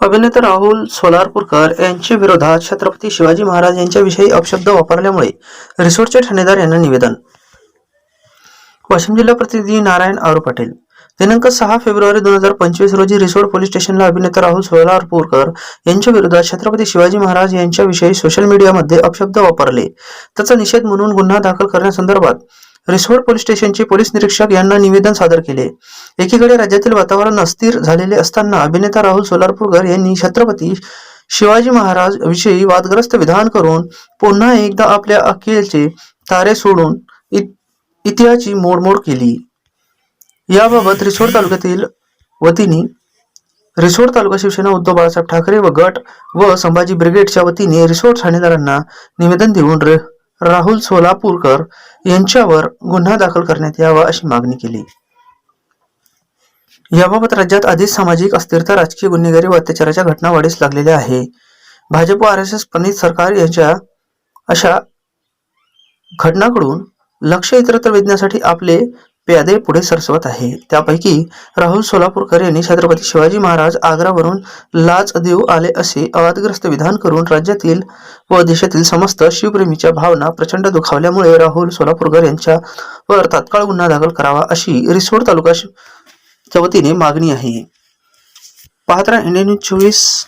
अभिनेता राहुल सोलारपूरकर यांच्या विरोधात छत्रपती शिवाजी महाराज यांच्याविषयी अपशब्द वापरल्यामुळे रिसोर्टचे ठाणेदार यांना निवेदन. वाशिम जिल्हा प्रतिनिधी नारायण आरू पाटील. दिनांक सहा फेब्रुवारी दोन हजार पंचवीस रोजी रिसोड पोलीस स्टेशनला अभिनेता राहुल सोलारपूरकर यांच्या विरोधात छत्रपती शिवाजी महाराज यांच्याविषयी सोशल मीडियामध्ये अपशब्द वापरले. त्याचा निषेध म्हणून गुन्हा दाखल करण्यासंदर्भात रिसोड पोलीस स्टेशनचे पोलीस निरीक्षक यांना निवेदन सादर केले. एकीकडे राज्यातील वातावरण अस्थिर झालेले असताना अभिनेता राहुल सोलारपूरकर यांनी छत्रपती शिवाजी महाराज विषयी वादग्रस्त विधान करून पुन्हा एकदा आपल्या अखेरचे तारे सोडून इत- इतिहाची मोडमोड केली. याबाबत रिसोड तालुक्यातील वतीने रिसोड तालुका शिवसेना उद्धव बाळासाहेब ठाकरे व गट व संभाजी ब्रिगेडच्या वतीने रिसोड ठाणेदारांना निवेदन देऊन रे- राहुल सोलापूरकर यांच्यावर गुन्हा दाखल करण्यात यावा अशी मागणी केली. याबाबत राज्यात आधीच सामाजिक अस्थिरता राजकीय गुन्हेगारी व अत्याचाराच्या घटना वाढीस लागलेल्या आहे. भाजप व आर एस एस प्रणित सरकार यांच्या अशा घटनाकडून लक्ष इतरत्र वेधण्यासाठी आपले प्यादे पुढे सरसवत आहे. त्यापैकी राहुल सोलापूरकर यांनी छत्रपती शिवाजी महाराज आग्रावरून लाच देऊ आले असे अवादग्रस्त विधान करून राज्यातील व देशातील समस्त शिवप्रेमीच्या भावना प्रचंड दुखावल्यामुळे राहुल सोलापूरकर यांच्यावर तात्काळ गुन्हा दाखल करावा अशी रिसोड तालुका वतीने मागणी आहे. पाहत्रा इंडियन न्यूज चोवीस.